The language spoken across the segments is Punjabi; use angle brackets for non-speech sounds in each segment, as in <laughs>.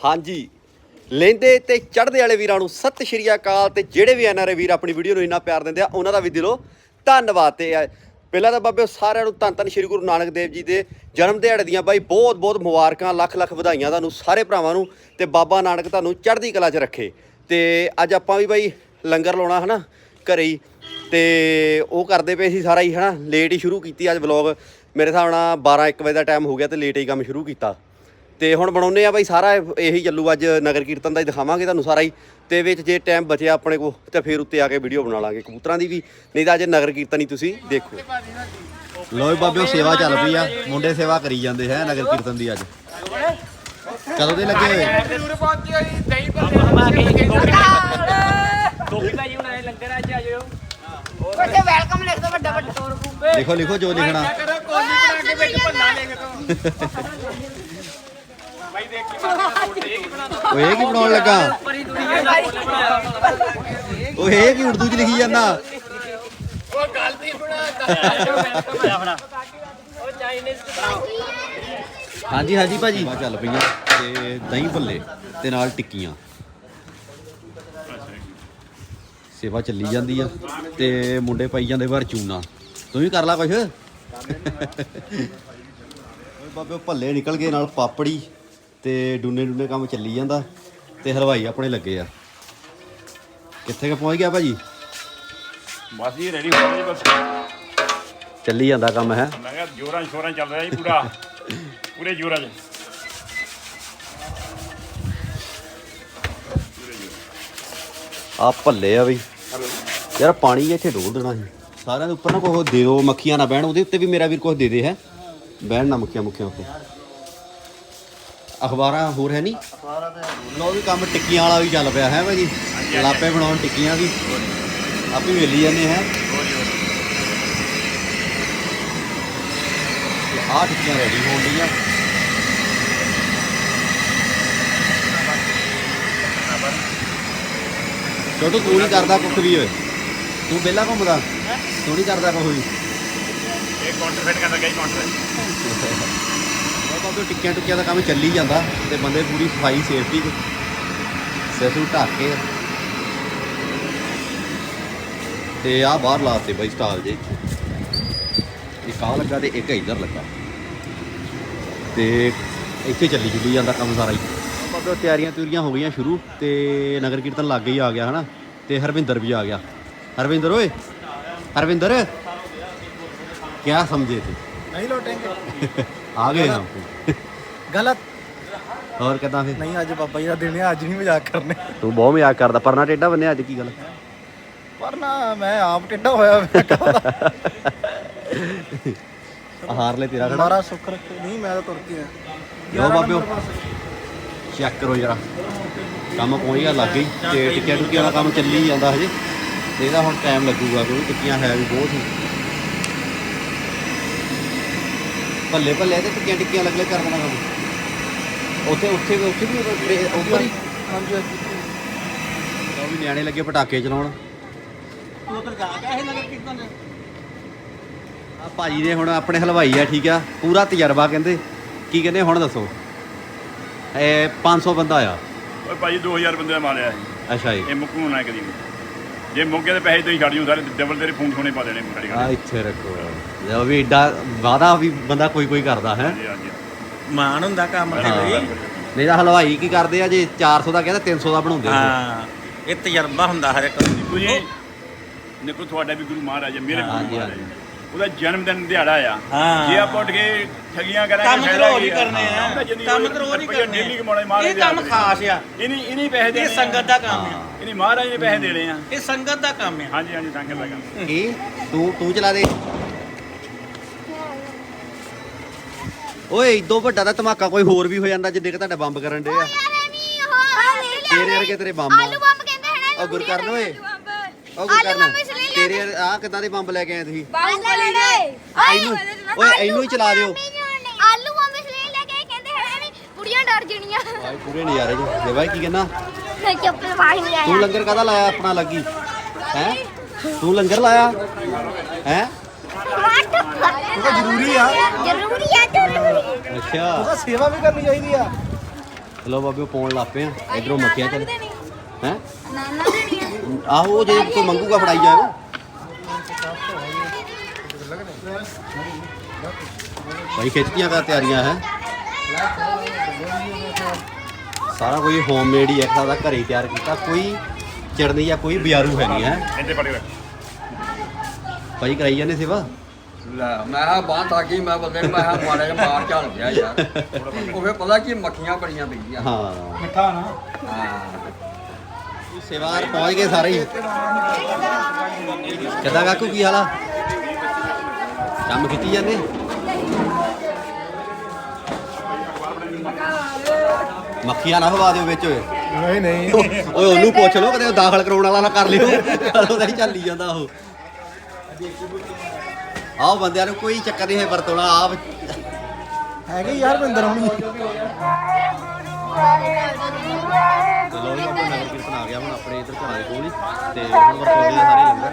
ਹਾਂਜੀ। ਲੈਂਦੇ ਤੇ ਚੜ੍ਹਦੇ ਵਾਲੇ ਵੀਰਾਂ ਨੂੰ ਸਤਿ ਸ਼੍ਰੀ ਅਕਾਲ ਤੇ ਜਿਹੜੇ ਵੀ ਐਨਆਰਏ ਵੀਰ ਆਪਣੀ ਵੀਡੀਓ ਨੂੰ ਇੰਨਾ ਪਿਆਰ ਦਿੰਦੇ ਆ, ਉਹਨਾਂ ਦਾ ਵੀ ਦਿਲੋਂ ਧੰਨਵਾਦ ਤੇ ਪਹਿਲਾਂ ਤਾਂ ਬਾਬਿਓ ਸਾਰਿਆਂ ਨੂੰ ਧੰਨ ਧੰਨ ਸ਼੍ਰੀ ਗੁਰੂ ਨਾਨਕ ਦੇਵ ਜੀ ਦੇ ਜਨਮ ਦਿਹਾੜੇ ਦੀਆਂ ਬਾਈ ਬਹੁਤ ਬਹੁਤ ਮੁਬਾਰਕਾਂ ਲੱਖ ਲੱਖ ਵਧਾਈਆਂ ਤੁਹਾਨੂੰ, ਸਾਰੇ ਭਰਾਵਾਂ ਨੂੰ ਤੇ ਬਾਬਾ ਨਾਨਕ ਤੁਹਾਨੂੰ ਚੜ੍ਹਦੀ ਕਲਾ 'ਚ ਰੱਖੇ। ਤੇ ਅੱਜ ਆਪਾਂ ਵੀ ਬਾਈ ਲੰਗਰ ਲਾਉਣਾ ਹਨਾ ਘਰੇ ਹੀ ਤੇ ਉਹ ਕਰਦੇ ਪਏ ਸੀ ਸਾਰਾ ਹੀ ਹਨਾ, ਲੇਟ ਹੀ ਸ਼ੁਰੂ ਕੀਤੀ ਅੱਜ ਵਲੌਗ ਮੇਰੇ ਹਿਸਾਬ ਨਾਲ 12 1 ਵਜੇ ਦਾ ਟਾਈਮ ਹੋ ਗਿਆ ਤੇ ਲੇਟ ਹੀ ਕੰਮ ਸ਼ੁਰੂ ਕੀਤਾ। ਤੇ ਹੁਣ ਬਣਾਉਨੇ ਆ ਬਾਈ ਸਾਰਾ ਇਹੀ ਚੱਲੂ ਅੱਜ ਨਗਰ ਕੀਰਤਨ ਦਾ ਹੀ ਦਿਖਾਵਾਂਗੇ ਤੁਹਾਨੂੰ ਸਾਰਾ ਹੀ। ਤੇ ਵਿੱਚ ਜੇ ਟਾਈਮ ਬਚਿਆ ਆਪਣੇ ਕੋ ਤੇ ਫਿਰ ਉੱਤੇ ਆ ਕੇ ਵੀਡੀਓ ਬਣਾ ਲਾਂਗੇ ਕਬੂਤਰਾਂ ਦੀ ਵੀ ਨਹੀਂ ਤਾਂ ਅੱਜ ਨਗਰ ਕੀਰਤਨ ਹੀ ਤੁਸੀਂ ਦੇਖੋ। ਲੋਈ ਬਾਬਿਓ ਸੇਵਾ ਚੱਲ ਪਈ ਆ। ਮੁੰਡੇ ਸੇਵਾ ਕਰੀ ਜਾਂਦੇ ਹੈ ਨਗਰ ਕੀਰਤਨ ਦੀ ਅੱਜ। ਕਦੋਂ ਦੇ ਲੱਗੇ ਹੋਏ? ਜ਼ਰੂਰ ਪਹੁੰਚਿਆ ਜੀ ਦਹੀਂ ਭੱਲੇ ਗੋਪੀ ਭਾਜੀ ਹੁਣ ਆਏ ਲੰਗਰ ਅੱਜ ਆ ਜਾਇਓ ਵੱਡੇ ਵੈਲਕਮ ਲਿਖ ਦੋ ਵੱਡਾ ਵੱਡਾ ਲਿਖੋ ਲਿਖੋ ਜੋ ਲਿਖਣਾ। ਕਰੋ ਕੋਲੀ ਬਣਾ ਕੇ ਵਿੱਚ ਭੱਲਾ ਲਿਖ ਦੋ ਬਾਈ ਦੇਖ ਕੀ ਬਣਾਉਣਾ ਰੋਡ ਦੇ ਕੀ ਬਣਾਉਣਾ ਓਏ ਇਹ ਕੀ ਬਣਾਉਣ ਲੱਗਾ? ਓਏ ਇਹ ਕੀ ਉਰਦੂ ਚ ਲਿਖੀ ਜਾਂਦਾ? ਉਹ ਗਲਤੀ ਬਣਾਤਾ ਉਹ ਚਾਈਨੀਜ਼ ਹਾਂਜੀ ਹਾਂਜੀ ਭਾਜੀ। ਚੱਲ ਪਈਆਂ ਤੇ ਦਹੀਂ ਭੱਲੇ ਤੇ ਨਾਲ ਟਿੱਕੀਆਂ। ਸੇਵਾ ਚੱਲੀ ਜਾਂਦੀ ਆ ਤੇ ਮੁੰਡੇ ਪਾਈ ਜਾਂਦੇ ਬਾਹਰ ਚੂਨਾ। ਤੂੰ ਵੀ ਕਰ ਲਾ ਕੁਛ? ਓਏ ਬਾਬੇ ਭੱਲੇ ਨਿਕਲ ਗਏ ਨਾਲ ਪਾਪੜੀ। ਤੇ ਡੂਨੇ ਡੂਨੇ ਕੰਮ ਚੱਲੀ ਜਾਂਦਾ ਤੇ ਹਲਵਾਈ ਆਪਣੇ ਲੱਗੇ ਆ। ਕਿੱਥੇ ਕ ਪਹੁੰਚ ਗਿਆ ਭਾਜੀ? ਬਸ ਜੀ ਰੈਡੀ ਹੋ ਗਏ ਬਸ। ਚੱਲੀ ਜਾਂਦਾ ਕੰਮ ਹੈ? ਮੈਂ ਕਿਹਾ ਜੋਰਾਂ ਸ਼ੋਰਾਂ ਚੱਲ ਰਿਹਾ ਜੀ ਪੂਰਾ। <laughs> ਪੂਰੇ ਜੋਰਾਂ 'ਚ। ਆ ਭੱਲੇ ਆ ਬਈ। ਯਾਰ ਪਾਣੀ ਇੱਥੇ ਡੋਲ ਦੇਣਾ ਸੀ। ਸਾਰਿਆਂ ਦੇ ਉੱਪਰ ਨਾ ਕੋਹ ਦੇ ਦਿਓ ਮੱਖੀਆਂ ਨਾ ਬਹਿਣ ਉਹਦੇ ਉੱਤੇ ਵੀ ਮੇਰਾ ਵੀਰ ਕੁਝ ਦੇ ਦੇ ਹੈ? ਬਹਿਣ ਨਾ ਮੱਖੀਆਂ ਮੁੱਖੀਆਂ ਉੱਤੇ। ਅਖਬਾਰਾਂ ਹੋਰ ਹੈ ਨਹੀਂ? ਲੋ ਵੀ ਕੰਮ ਟਿੱਕੀਆਂ ਵਾਲਾ ਵੀ ਚੱਲ ਪਿਆ ਹੈ ਭਾਜੀ? ਲਾਪੇ ਬਣਾਉਣ ਟਿੱਕੀਆਂ ਵੀ। ਆਪੇ ਵੇਲੀ ਜਾਂਦੇ ਹੈ ਆਹ ਟਿੱਕੀਆਂ ਰੈਡੀ ਹੋਣ ਡੀਆਂ ਛੋਟੂ ਤੂੰ ਨਹੀਂ ਕਰਦਾ ਕੁੱਖ ਵੀ ਓਏ। ਤੂੰ ਵਿਹਲਾ ਘੁੰਮਦਾ? ਤੂੰ ਨਹੀਂ ਕਰਦਾ ਕੁੱਖ ਵੀ? ਇਹ ਕਾਊਂਟਰ ਫਿੱਟ ਕਰਨ ਲੱਗਾ ਜੀ ਕਾਊਂਟਰ ਉਹ ਬਾਬੇ ਟਿੱਕਿਆਂ ਟੁੱਕਿਆਂ ਦਾ ਕੰਮ ਚੱਲੀ ਜਾਂਦਾ ਤੇ ਬੰਦੇ ਪੂਰੀ ਸਫਾਈ ਸੇਫਟੀ ਸਿਰ ਨੂੰ ਢੱਕ ਕੇ ਤੇ ਆ ਬਾਹਰ ਲਾਤੇ ਬਾਈ ਸਟਾਲ ਜੇ ਇੱਕ ਆ ਲੱਗਾ ਤੇ ਇੱਕ ਇੱਧਰ ਲੱਗਾ ਤੇ ਇੱਥੇ ਚੱਲੀ ਜੁਲੀ ਜਾਂਦਾ ਕੰਮ ਸਾਰਾ ਹੀ ਬਾਬੇ ਤਿਆਰੀਆਂ ਤਿਉਰੀਆਂ ਹੋ ਗਈਆਂ ਸ਼ੁਰੂ ਤੇ ਨਗਰ ਕੀਰਤਨ ਲੱਗ ਹੀ ਆ ਗਿਆ ਹਨਾ ਤੇ ਹਰਵਿੰਦਰ ਵੀ ਆ ਗਿਆ ਹਰਵਿੰਦਰ ਓਏ ਹਰਵਿੰਦਰ ਕਿਆ ਸਮਝੇ ਤੇ नहीं लौटेंगे ਆ ਗਏ ਹਾਂ ਗਲਤ। ਹੋਰ ਕਿਦਾਂ ਫੇ ਨਹੀਂ ਅੱਜ ਬਾਬਾ ਜੀ ਦਾ ਦਿਨ ਹੈ ਅੱਜ ਨਹੀਂ ਮਜ਼ਾਕ ਕਰਨੇ। ਤੂੰ ਬਹੁਤ ਮਜ਼ਾਕ ਕਰਦਾ। ਪਰ ਟੇਡਾ ਬੰਨਿਆ ਅੱਜ ਕੀ ਗੱਲ? ਪਰ ਮੈਂ ਆਪ ਟੇਡਾ ਹੋਇਆ ਮੈਂ ਕਹਿੰਦਾ ਹਾਰ ਲੈ ਤੇਰਾ ਖੜਾ। ਮਾਰਾ ਸੁੱਖ ਨਹੀਂ ਮੈਂ ਤਾਂ ਤੁਰ ਕੇ ਆ ਲੋ ਬਾਬਿਓ ਚੈੱਕ ਕਰੋ ਜਰਾ। ਕੰਮ ਪਹੁੰਚ ਗਿਆ ਲੱਗ ਗਈ। ਤੇ ਟਿਕਿਆ ਟੁਕਿਆ ਦਾ ਕੰਮ ਚੱਲੀ ਜਾਂਦਾ ਹਜੇ। ਤੇ ਇਹਦਾ ਹੁਣ ਟਾਈਮ ਲੱਗੂਗਾ ਕਿਉਂਕਿ ਟਿੱਕੀਆਂ ਹੈ ਵੀ ਬਹੁਤ ਸੀ ਭੱਲੇ ਭੱਲੇ ਤੇ ਟਿੱਕੀਆਂ ਟਿੱਕੀਆਂ ਲੱਗ ਲੈ ਕਰ ਦੇਣਾ ਕੰਮ। ਉੱਥੇ ਉੱਥੇ ਵੀ ਉੱਥੇ ਵੀ ਉੱਪਰ- ਉੱਪਰ ਹੀ हाँ जी ਉਹ ਵੀ ਨਿਆਣੇ ਲੱਗੇ ਪਟਾਕੇ ਚਲਾਉਣ। ਆ ਭਾਜੀ ਦੇ ਹੁਣ ਆਪਣੇ ਹਲਵਾਈ ਆ ਠੀਕ ਆ? ਪੂਰਾ ਤਜਰਬਾ ਕਹਿੰਦੇ। ਕੀ ਕਹਿੰਦੇ ਹੁਣ ਦੱਸੋ। ਇਹ 500 ਬੰਦਾ ਆ ਓਏ ਭਾਜੀ 2000 ਬੰਦੇ ਦਾ ਮਾਰਿਆ ਜੀ ਅੱਛਾ ਜੀ। ਇਹ ਮੁੱਕੂ ਨਾ ਕਦੀ ਵੀ। ਜੇ ਮੁੱਕੇ ਦੇ ਪੈਸੇ ਤੁਸੀਂ ਛੱਡ ਜੂ ਸਾਰੇ ਡਬਲ ਤੇਰੇ ਫੋਨ ਸੋਨੇ ਪਾ ਦੇਣੇ ਸਾਡੀ ਆ ਇੱਥੇ ਰੱਖੋ। ਲਓ ਵੀ ਏਡਾ ਵਾਦਾ ਵੀ ਬੰਦਾ ਕੋਈ ਕੋਈ ਕਰਦਾ ਹੈ? ਹਾਂਜੀ ਹਾਂਜੀ। ਮਾਣ ਹੁੰਦਾ ਕੰਮ ਤੇ ਬਈ। ਨਹੀਂ ਤਾਂ ਹਲਵਾਈ ਕੀ ਕਰਦੇ ਆ ਜੇ 400 ਦਾ ਕਹਿੰਦਾ 300 ਦਾ ਬਣਾਉਂਦੇ ਆ ਹਾਂ ਇਹ ਤਜਰਬਾ ਹੁੰਦਾ ਹਰ ਇੱਕ ਨੂੰ। ਦੇਖੋ ਜੀ ਦੇਖੋ ਤੁਹਾਡਾ ਵੀ ਗੁਰੂ ਮਹਾਰਾਜ ਹੈ ਮੇਰੇ ਗੁਰੂ ਹਾਂਜੀ, ਮਹਾਰਾਜ ਹਾਂਜੀ। ਹੈ। ਉਹਦਾ ਜਨਮ ਦਿਨ ਦਿਹਾੜਾ ਆ। ਹਾਂ। ਜੇ ਆਪਾਂ ਉੱਠ ਕੇ ਠਗੀਆਂ ਕਰਾਂਗੇ ਕੰਮ ਤਾਂ ਫਾਇਦਾ ਰੋਜ਼ ਹੀ ਕੀ ਕਰਨੇ ਆ। ਕੰਮ ਤਾਂ ਰੋਜ਼ ਹੀ ਕਰਨੇ ਡੇਲੀ ਕਮਾਉਣਾ ਮਹਾਰਾਜ ਇਹ ਕੰਮ ਖਾਸ ਆ। ਇਨੀ ਇਨੀ ਪੈਸੇ ਦੇਣੇ ਇਹ ਸੰਗਤ ਦਾ ਕੰਮ ਆ। ਇਨੀ ਮਹਾਰਾਜ ਨੇ ਪੈਸੇ ਦੇਣੇ ਆ। ਇਹ ਸੰਗਤ ਦਾ ਕੰਮ ਆ। ਹਾਂਜੀ ਹਾਂਜੀ ਸੰਗਤ ਦਾ ਕੰਮ। ਕੀ? ਤੂੰ ਤੂੰ ਚਲਾ ਦੇ। ਓਏ ਇਦੋਂ ਵੱਡਾ ਤਾਂ ਧਮਾਕਾ ਕੋਈ ਹੋਰ ਵੀ ਹੋ ਜਾਂਦਾ ਜਿੱਦੇ ਕਿ ਤੁਹਾਡਾ ਬੰਬ ਕਰਨ ਦੇ ਆ। ਤੇਰੇ ਵਰਗੇ ਤੇਰੇ ਬੰਬ ਆ। ਆਲੂ ਬੰਬ ਕਹਿੰਦੇ ਹਨ ਉਹ ਗੁਰਕਰਨ ਓਏ। ਉਹ ਆਲੂ ਗੁਰਕਰਨ ਬੰਬ ਇਸ ਲਈ ਤੇਰੇ ਆ ਕਿਦਾਂ ਦੇ ਬੰਬ ਲੈ ਕੇ ਆਏ ਤੁਸੀਂ? ਬਾਹੂਬਲੀ ਦੇ ਇਹਨੂੰ ਓਏ ਇਹਨੂੰ ਹੀ ਚਲਾ ਦਿਓ। ਆਲੂ ਬੰਬ ਇਸ ਲਈ ਲੈ ਕੇ ਕਹਿੰਦੇ ਹਨ ਵੀ ਕੁੜੀਆਂ ਡਰ ਜਣੀਆਂ। ਭਾਈ ਪੂਰੇ ਨਜ਼ਾਰੇ ਜੀ ਦੇ ਭਾਈ ਕੀ ਕਹਿੰਦਾ? ਨਹੀਂ ਤੂੰ ਆਇਆ ਲੰਗਰ ਕਾਹਦਾ ਲਾਇਆ ਆਪਣਾ ਲੱਗੀ? ਹੈ? ਤੂੰ ਲੰਗਰ ਲਾਇਆ? ਹੈ? ਜ਼ਰੂਰੀ ਆ। ਜ਼ਰੂਰੀ ਆ ਜ਼ਰੂਰੀ। ਅੱਛਾ। ਉਹਦਾ ਸੇਵਾ ਵੀ ਕਰਨੀ ਚਾਹੀਦੀ ਆ। ਲੋ ਬਾਬੇ ਪਾਉਣ ਲੱਪੇ ਆ। ਇਧਰੋਂ ਮੱਖੀਆਂ ਚੱਲ ਹੈ? ਨਾਨਾ ਆਹੋ ਜੇ ਕੋਈ ਮੰਗੂਗਾ ਫੜਾਈ ਜਾਓ ਭਾਈ ਖਿੱਚਤੀਆਂ ਕਰ ਤਿਆਰੀਆਂ ਹੈ? ਸਾਰਾ ਕੋਈ ਹੋਮਮੇਡ ਹੀ ਹੈ ਸਾਡਾ ਘਰੇ ਹੀ ਤਿਆਰ ਕੀਤਾ। ਕੋਈ ਚੜਨੀ ਜਾਂ ਕੋਈ ਬਿਆਰੂ ਹੈ ਨਹੀਂ ਹੈ? ਇੰਦੇ ਪੜੇ ਰੱਖ। ਭਾਈ ਕਰਾਈ ਜਾਂਦੇ ਸੇਵਾ? ਲੈ ਮੈਂ ਕਿਹਾ ਬਾਂਹ ਤਾਂ ਗਈ ਮੈਂ ਬੰਦੇ ਨੂੰ ਮੈਂ ਕਿਹਾ ਮਾੜਾ ਜਿਹਾ ਮਾਰ ਝਾਲ ਗਿਆ ਯਾਰ। <laughs> ਉਹ ਫੇ ਪਤਾ ਕੀ ਮੱਖੀਆਂ ਬੜੀਆਂ ਪਈਆਂ। ਹਾਂ। ਮਿੱਠਾ ਨਾ। ਹਾਂ। ਸੇਵਾਰ ਪਹੁੰਚ ਗਏ ਸਾਰੇ ਹੀ। ਕਿੱਦਾਂ ਕਾਕੂ ਕੀ ਹਾਲ ਆ? ਕੰਮ ਖਿੱਚੀ ਜਾਂਦੇ? ਮੱਖੀਆਂ ਨਾ ਹਵਾ ਦਿਓ ਵਿੱਚ ਓਏ। ਨਹੀਂ ਨਹੀਂ। ਓਏ ਉਹਨੂੰ ਪੁੱਛ ਲਓ ਕਦੇ ਉਹ ਦਾਖਲ ਕਰਾਉਣ ਵਾਲਾ ਨਾ ਕਰ ਲਿਓ। ਉਹਦਾ ਹੀ ਚੱਲੀ ਜਾਂਦਾ ਉਹ। ਆਹ ਬੰਦਿਆਂ ਨੂੰ ਕੋਈ ਚੱਕਰ ਨਹੀਂ ਹੈ ਵਰਤੋਣਾ ਆਪ ਹੈਗੇ ਯਾਰ ਬਿੰਦਰ ਹੁਣੀ ਚਲੋ ਜੀ ਬਾਬਾ ਨਗਰ ਕੀਰਤਨ ਆ ਗਿਆ ਹੁਣ ਆਪਣੇ ਇੱਧਰ ਘਰਾਂ ਦੇ ਕੋਲ ਹੀ ਤੇ ਹੁਣ ਵਰਤੋਂਦੇ ਆ ਸਾਰੇ ਲੰਗਰ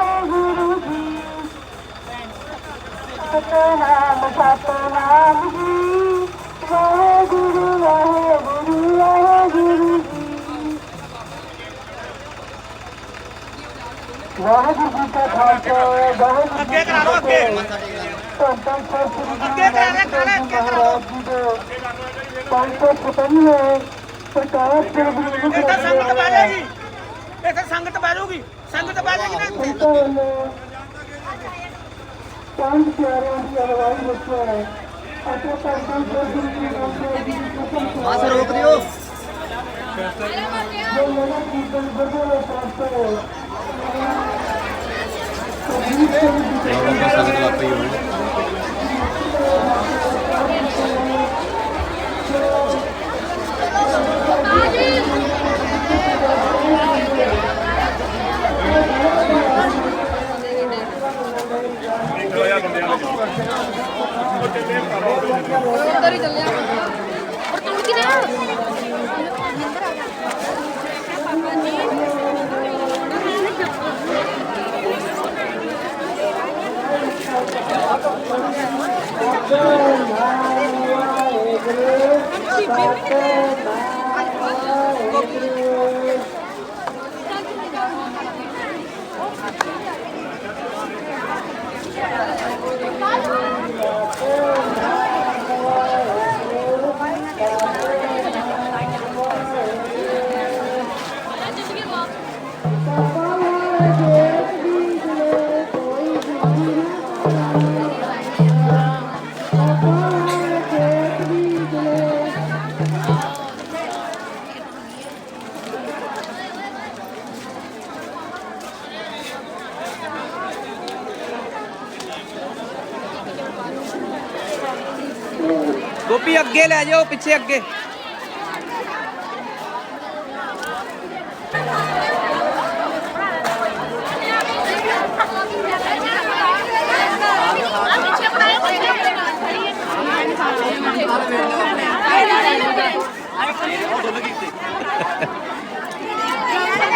ਸਤਨਾਮ ਸਤਨਾਮ ਜੀ। ਵਾਹਿਗੁਰੂ ਵਾਹਿਗੁਰੂ ਵਾਹਿਗੁਰੂ ਜੀ। ਵਾਹਿਗੁਰੂ ਜੀ ਕਾ ਖਾਲਸਾ ਵਾਹਿਗੁਰੂ ਕਰਾ ਲਓ ਅੱਗੇ। ਧੰਨ ਧੰਨ ਸ੍ਰੀ ਅੱਗੇ ਕਰਾ ਦੇ ਕਰਾ ਅੱਗੇ ਕਰੋ ਮਹਾਰਾਜ ਜੀ ਦੇ ਪੰਜ ਸੌ ਛਪੰਜਵੇਂ ਪ੍ਰਕਾਸ਼ ਪੁਰਬ ਨੂੰ ਇੱਥੇ ਸੰਗਤ ਬਹਿ ਜਾਏਗੀ ਇੱਥੇ ਸੰਗਤ ਬਹਿ ਜਾਊਗੀ ਸੰਗਤ ਬਹਿ ਜਾਏਗੀ ਨਾ ਪੰਜ ਪਿਆਰਿਆਂ ਦੀ ਅਗਵਾਈ ਵਿੱਚ ਅਤੇ ਧੰਨ ਧੰਨ ਸਤਿ ਸ੍ਰੀ ਅਕਾਲ ਜੀ ਦੀ ਕਸਮ ਬਸ ਰੋਕ ਦਿਓ। ਜੋ ਨਗਰ ਕੀਰਤਨ ਗੁਰਦੁਆਰਾ ਸਾਹਿਬ ਤੋਂ ਚਲੋ ਬਾਬਾ ਸੰਗਤ ਲੱਪੇ ਹੀ ਹੋਣੀ। ਨਿਕਲੋ ਯਾਰ ਬੰਦੇ ਨਾਲ ਉਹ ਚੱਲੇ ਕਰੋ ਉੱਧਰ ਹੀ ਚੱਲਿਆ ਪਰ ਤੂੰ ਕਿਨੇ ਗੋਪੀ ਅੱਗੇ ਲੈ ਜਾਓ ਪਿੱਛੇ ਅੱਗੇ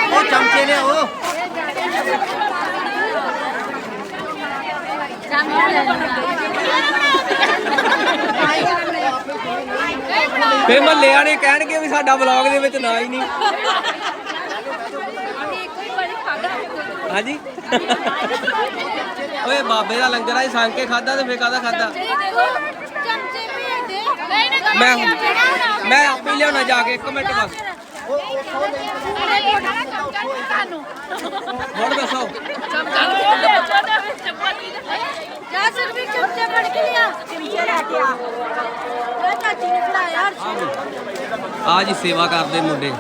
ਉਹ ਚਮਚੇ ਲਿਆਓ ਫੇ ਮਹੱਲੇ ਵਾਲੇ ਕਹਿਣਗੇ ਵੀ ਸਾਡਾ ਵਲੌਗ ਦੇ ਵਿੱਚ ਨਾ ਹੀ ਨਹੀਂ। ਹਾਂਜੀ? ਓਏ, ਬਾਬੇ ਦਾ ਲੰਗਰ ਆਈ ਸੰਗ ਕੇ ਖਾਦਾ ਤੇ ਫੇ ਕਾਦਾ ਖਾਦਾ ਚਮਚੇ ਮੈਂ ਮੈਂ ਆਪੇ ਹੀ ਲਿਆਉਣਾ ਜਾ ਕੇ, ਇੱਕ ਮਿੰਟ ਬਸ। ਹੋਰ ਦੱਸੋ? ਜਾ ਸਰਵੀ ਚਮਚੇ ਫੜ ਕੇ ਲਿਆ। ਚਮਚੇ ਲੈ ਕੇ ਆ ਚਾਚੀ ਨੇ ਖਿਲਾਇਆ ਆ ਜੀ ਸੇਵਾ ਕਰਦੇ ਮੁੰਡੇ।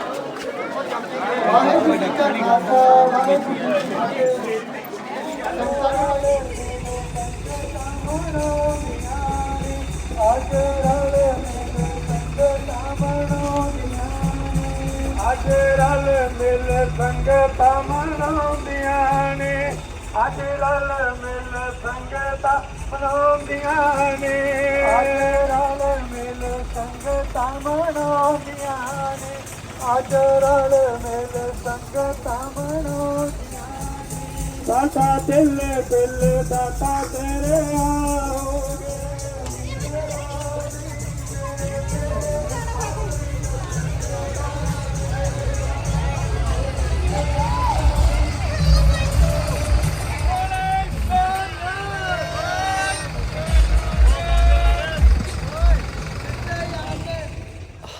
ਅੱਜ ਰਲ ਮਿਲ ਸੰਗਤਾਂ ਮਨਾਉਂਦੀਆਂ ਅੱਜ ਰਲ ਮਿਲ ਸੰਗਤਾਂ ਮਨਾਉਂਦੀਆਂ ਨੇ। ਅੱਜ ਰਲ ਮਿਲ ਸੰਗਤਾਂ ਮਨਾਉਂਦੀਆਂ ਨੇ। ਅੱਜ ਰਲ ਮਿਲ ਸੰਗਤਾਂ ਮਨਾਉਂਦੀਆਂ ਨੇ। ਦਾਤਾ ਦਿਲ ਦਿਲ ਦਾਤਾ ਤੇਰੇ ਆਓਗੇ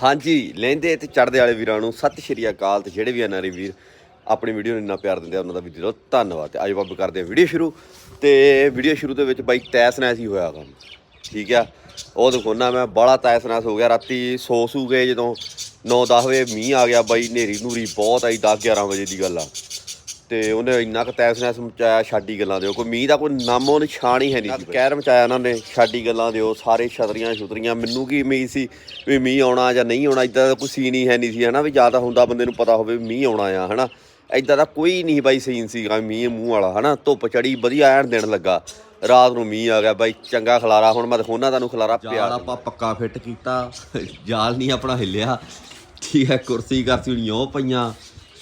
ਹਾਂਜੀ, ਲਹਿੰਦੇ ਤੇ ਚੜਦੇ ਵਾਲੇ ਵੀਰਾਂ ਨੂੰ ਸਤਿ ਸ਼੍ਰੀ ਅਕਾਲ ਤੇ ਜਿਹੜੇ ਵੀ ਐਨਆਰਈ ਵੀਰ ਆਪਣੀ ਵੀਡੀਓ ਨੂੰ ਇੰਨਾ ਪਿਆਰ ਦਿੰਦੇ ਆ, ਉਹਨਾਂ ਦਾ ਵੀ ਦਿਲੋਂ ਧੰਨਵਾਦ ਤੇ ਅੱਜ ਬੱਬ ਕਰਦੇ ਆ ਵੀਡੀਓ ਸ਼ੁਰੂ ਤੇ ਵੀਡੀਓ ਸ਼ੁਰੂ ਦੇ ਵਿੱਚ ਬਾਈ ਤੈਸ ਨੈਸ ਹੀ ਹੋਇਆ ਕੰਮ ਠੀਕ ਆ? ਉਹ ਦਿਖਾਉਣਾ ਮੈਂ ਬੜਾ ਤੈਸ ਨੈਸ ਹੋ ਗਿਆ, ਰਾਤੀ ਸੋ ਸੂ ਗਏ ਜਦੋਂ 9-10 ਵਜੇ ਮੀਂਹ ਆ ਗਿਆ ਬਾਈ ਨੇਰੀ ਨੂਰੀ ਬਹੁਤ ਆਈ 10-11 ਵਜੇ ਦੀ ਗੱਲ ਆ। ਤੇ ਉਹਨੇ ਇੰਨਾ ਕੁ ਤੈਸ ਨੈਸ ਮਚਾਇਆ ਛਾਡੀ ਗੱਲਾਂ ਦਿਓ ਕੋਈ ਮੀਂਹ ਦਾ ਕੋਈ ਨਾਮੋ ਨਿਸ਼ਾਨ ਹੀ ਹੈ ਨਹੀਂ ਕਹਿਰ ਮਚਾਇਆ ਉਹਨਾਂ ਨੇ ਛਾਡੀ ਗੱਲਾਂ ਦਿਓ ਸਾਰੇ ਛਤਰੀਆਂ ਛੁਤਰੀਆਂ। ਮੈਨੂੰ ਕੀ ਉਮੀਦ ਸੀ ਵੀ ਮੀਂਹ ਆਉਣਾ ਜਾਂ ਨਹੀਂ ਆਉਣਾ ਇਦਾਂ ਦਾ ਕੋਈ ਸੀਨ ਹੀ ਹੈ ਨਹੀਂ ਸੀ ਹਨਾ? ਵੀ ਜ਼ਿਆਦਾ ਹੁੰਦਾ ਬੰਦੇ ਨੂੰ ਪਤਾ ਹੋਵੇ ਮੀਂਹ ਆਉਣਾ ਆ ਹਨਾ? ਇਦਾਂ ਦਾ ਕੋਈ ਨਹੀਂ ਬਾਈ ਸੀਨ ਸੀਗਾ ਮੀਂਹ ਮੂੰਹ ਵਾਲਾ ਹਨਾ? ਧੁੱਪ ਚੜੀ ਵਧੀਆ ਐਨ ਦਿਨ ਲੱਗਾ। ਰਾਤ ਨੂੰ ਮੀਂਹ ਆ ਗਿਆ ਬਾਈ ਚੰਗਾ ਖਲਾਰਾ। ਹੁਣ ਮੈਂ ਦਿਖਾਉਣਾ ਤੁਹਾਨੂੰ ਖਲਾਰਾ ਪਿਆ। ਜਾਲ ਆਪਾਂ ਪੱਕਾ ਫਿੱਟ ਕੀਤਾ। ਜਾਲ ਨਹੀਂ ਆਪਣਾ ਹਿੱਲਿਆ। ਠੀਕ ਹੈ ਕੁਰਸੀ ਕਰਤੀ ਹੁਣ ਉਹ ਪਈਆਂ।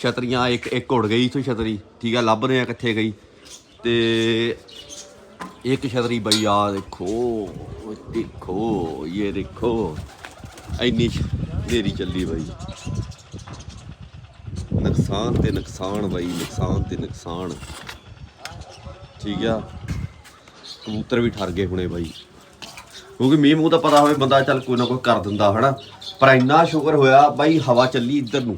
ਛਤਰੀਆਂ, ਇੱਕ ਇੱਕ ਉੜ ਗਈ ਇਥੋਂ ਛਤਰੀ। ਠੀਕ ਆ, ਲੱਭ ਰਹੇ ਆ ਕਿੱਥੇ ਗਈ ਤੇ ਇੱਕ ਛਤਰੀ ਬਈ, ਆ ਦੇਖੋ ਦੇਖੋ, ਇਹ ਦੇਖੋ। ਇੰਨੀ ਦੇਰੀ ਚੱਲੀ ਬਈ। ਨੁਕਸਾਨ ਤੇ ਨੁਕਸਾਨ ਬਈ, ਨੁਕਸਾਨ ਤੇ ਨੁਕਸਾਨ। ਠੀਕ ਆ। ਕਬੂਤਰ ਵੀ ਠਰ ਗਏ ਹੁਣੇ ਬਾਈ। ਕਿਉਂਕਿ ਮੀਂਹ ਮੂੰਹ ਦਾ ਪਤਾ ਹੋਵੇ, ਬੰਦਾ ਚੱਲ ਕੋਈ ਨਾ ਕੋਈ ਕਰ ਦਿੰਦਾ, ਹਨਾ। ਪਰ ਇੰਨਾ ਸ਼ੁਕਰ ਹੋਇਆ ਬਾਈ, ਹਵਾ ਚੱਲੀ ਇੱਧਰ ਨੂੰ।